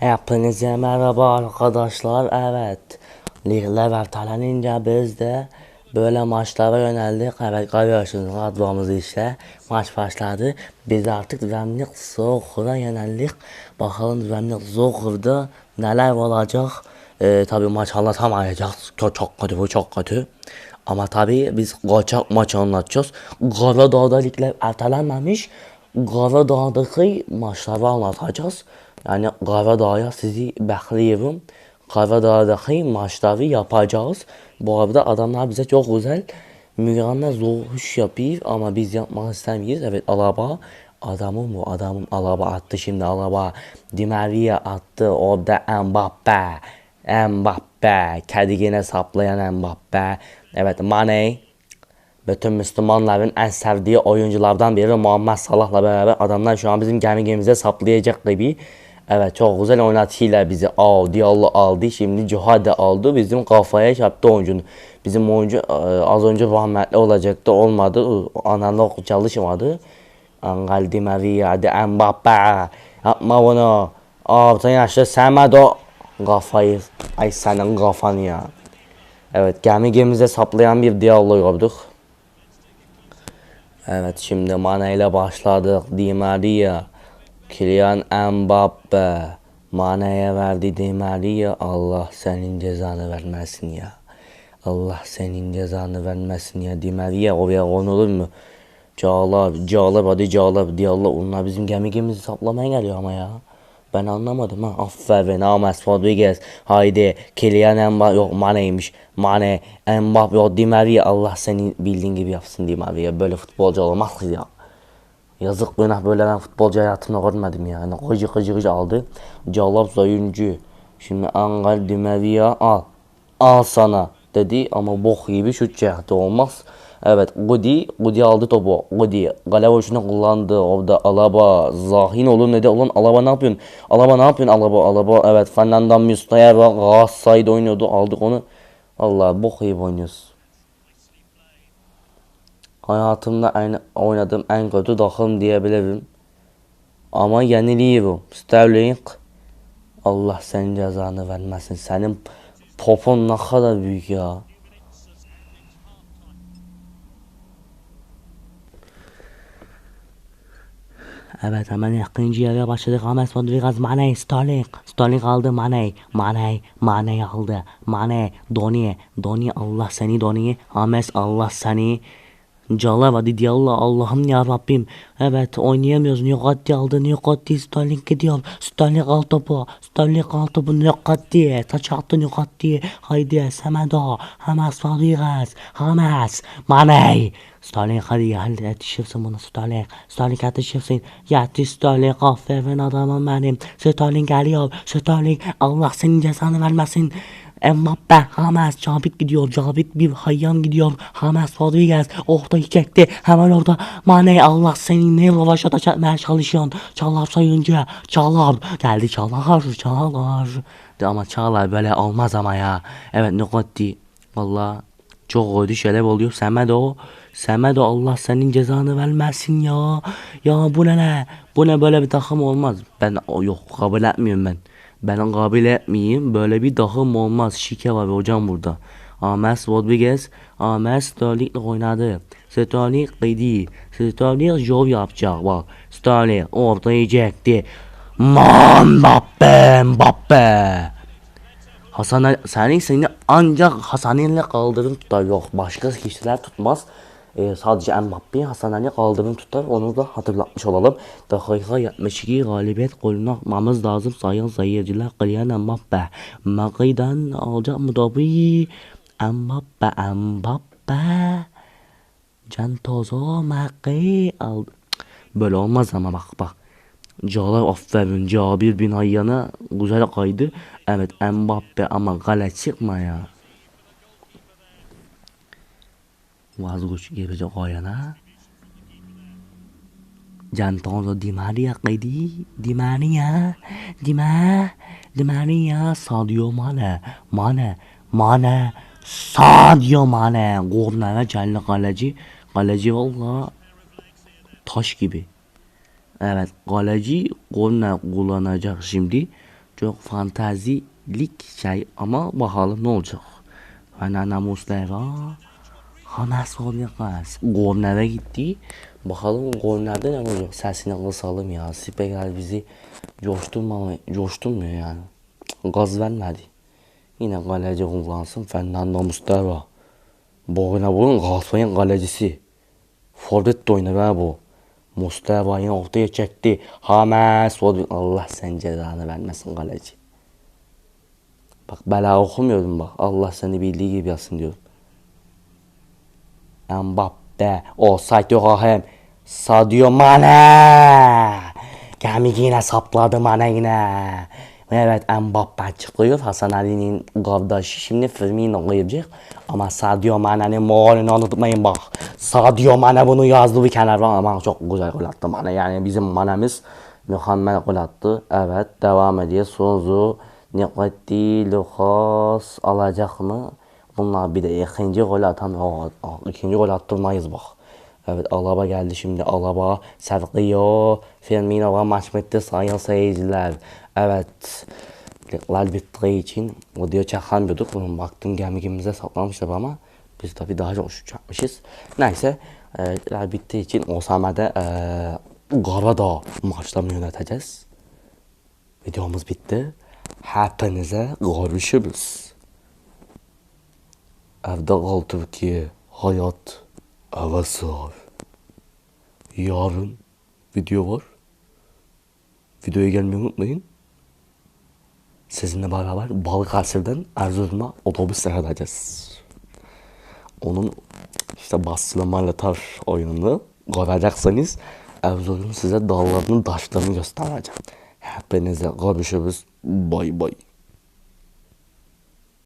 Hepinize merhaba arkadaşlar. Evet. Ligler ertelenince biz de böyle maçlara yöneldik. Evet görüyorsunuz kadromuzu işte. Maç başladı. Biz artık Düzenlik Soccer'a yöneldik. Bakalım Düzenlik Soccer'da neler olacak. Ee, tabii maç anlatamayacağız. Çok, çok kötü bu çok kötü. Ama tabii biz kaçak maç anlatacağız. Karadağ'da ligler ertelenmemiş. Karadağ'daki maçları anlatacağız. Yani Karadağ'a sizi bekliyorum. Karadağ'daki maçları yapacağız. Bu arada adamlar bize çok güzel mükemmel zor iş yapıyor ama biz yapmak istemiyoruz. Evet Alaba adamım bu adamım Alaba attı şimdi Alaba Di Maria attı orada Mbappe Mbappe kedigine saplayan Mbappe evet Mane bütün Müslümanların en sevdiği oyunculardan biri Muhammed Salah'la beraber adamlar şu an bizim gemimize saplayacak gibi. Evet çok güzel oynatıyla bizi aldı. Allah aldı. Şimdi Cihade aldı. Bizim kafaya çarptı oyuncunu. Bizim oyuncu e, az önce rahmetli olacaktı. Olmadı. Analog çalışmadı. Angel Di Maria, hadi Mbappe. Yapma bunu. Orta yaşlı Semed o. Kafayı. Ay senin kafanı ya. Evet gemi gemimize saplayan bir diyalog yaptık. Evet şimdi Mane ile başladık. Di Maria. Kylian Mbappe. Mane'ye verdi Di Maria. Allah senin cezanı vermesin ya. Allah senin cezanı vermesin ya. Di Maria oraya konulur mu? Çağlar, Çağlar hadi Çağlar diye Allah onlar bizim gemi gemimizi saplamaya geliyor ama ya. Ben anlamadım ha. Aferin Ames Rodriguez. Haydi Kylian Mbappe yok Mane'ymiş. Mane, Mbappe yok Di Maria. Allah seni bildiğin gibi yapsın Di Maria. Böyle futbolcu olmaz ya. Yazık günah böyle ben futbolcu hayatımda görmedim ya. Yani gıcı gıcı gıcı aldı. Calap oyuncu. Şimdi Angel Di Maria al. Al sana dedi ama bok gibi şut çekti olmaz. Evet Gudi, Gudi aldı topu. Gudi gale hoşuna kullandı. Orada Alaba zahin olun dedi. Ulan Alaba ne yapıyorsun? Alaba ne yapıyorsun? Alaba Alaba evet Fernando Mustafa Galatasaray'da oynuyordu. Aldık onu. Allah bok gibi oynuyoruz. Hayatımda en, oynadığım en kötü takım diyebilirim. Ama yeniliyorum. Sterling. Allah senin cezanı vermesin. Senin popon ne kadar büyük ya. Evet hemen ikinci yarıya başladık. James Rodriguez, Mane, Sterling. Sterling aldı Mane. Mane, Mane aldı. Mane, Doni. Doni Allah seni Doni. James Allah seni. Calab hadi Diallo Allah'ım ya Rabbim. Evet oynayamıyoruz. Nukati aldı. Nukati Sterling gidiyor. Sterling al topu. Sterling al topu. Nukati. Taç attı Nukati. Haydi Semedo. Hamas Rodriguez. Hamas. Mane. Sterling hadi yetişirsin bunu Sterling. Sterling yetişirsin. Yetiş Sterling. Aferin adamım benim. Sterling geliyor. Sterling Allah senin cezanı vermesin. Mbappe, Hamas, Cabit gidiyor. Cabit bir hayyan gidiyor. Hamas Rodriguez ortayı çekti. Hemen orada Mane Allah senin ne ravaşata çekmeye çalışıyorsun. Çalar sayınca. Çalar. Geldi Çalar. Çalar. Ama Çalar böyle olmaz ama ya. Evet Nukati. Valla çok kötü şeyler oluyor. Semedo. Semedo Allah senin cezanı vermesin ya. Ya bu ne ne? Bu ne böyle bir takım olmaz. Ben yok kabul etmiyorum ben. Ben kabul etmeyeyim. Böyle bir takım olmaz. Şike var hocam burada. Ames Rodriguez, Ames Sterling'le oynadı. Sterling kıydı. Sterling job yapacak bak. Sterling çekti. Man Mbappe, Mbappe. Hasan senin seni ancak Hasan Ali'yle kaldırım tutar yok. Başka kişiler tutmaz. Ee, sadece Mbappe'yi Hasan Ali kaldırım tutar. Onu da hatırlatmış olalım. Dakika 72 galibiyet golünü atmamız lazım sayın seyirciler. Kylian Mbappe. Maki'den alacak mı topu? Mbappe. Can Tozo Maki aldı. Böyle olmaz ama bak bak. Calar aferin Cabir bin Hayyan'a güzel kaydı. Evet Mbappe ama kale çıkma ya. Vazgeç gelecek oyuna. Cantonzo Di Maria kaydı. Di Maria. Di Ma. Di Maria. Sadio Mane. Mane. Mane. Sadio Mane. Kornere geldi kaleci. Kaleci valla taş gibi. Evet kaleci korner kullanacak şimdi. Çok fantazilik şey ama bakalım ne olacak. Anana Mustafa. Hamas olacak kız. Kornere gitti. Bakalım kornerde ne olacak? Sesini kısalım ya. Spiker bizi coşturmama, coşturmuyor yani. Gaz vermedi. Yine kaleci kullansın Fernando Mustafa. Boyuna boyun Galatasaray'ın kalecisi. Forvet de oynar ha bu. Mustafa yine ortaya çekti. Hames oldu. Allah sen cezanı vermesin kaleci. Bak bela okumuyorum bak. Allah seni bildiği gibi yazsın diyorum. Mbappe. Offside yok hem. Sadio Mane. Kemik yine sapladı Mane yine. Evet Mbappe çıkıyor. Hasan Ali'nin kardeşi şimdi Firmino koyacak. Ama Sadio Mane'nin moralini unutmayın bak. Sadio Mane bunu yazdı bir kenara ama çok güzel gol attı Mane. Yani bizim Mane'miz mükemmel gol attı. Evet devam ediyor. Sonzu, Nikati, Lucas alacak mı? Bunlar bir de ikinci gol atamıyor. Aa, İkinci gol attırmayız bak. Evet Alaba geldi şimdi Alaba Sergio Firmino ve maç bitti sayın seyirciler. Evet ligler bittiği için video çekamıyorduk. Bunun baktım gemimize saklamışlar ama biz tabi daha çok şut çakmışız. Neyse e, ligler bittiği için Osame'de e, Karadağ maçlarını yöneteceğiz. Videomuz bitti. Hepinize görüşürüz. Evde kal Türkiye. Hayat eve sığar. Yarın video var. Videoya gelmeyi unutmayın. Sizinle beraber Balıkesir'den Erzurum'a otobüsle gideceğiz. Onun işte bastırmalı tar oyununu görecekseniz Erzurum size dağlarının taşlarını göstereceğim. Hepinize görüşürüz. Bay bay.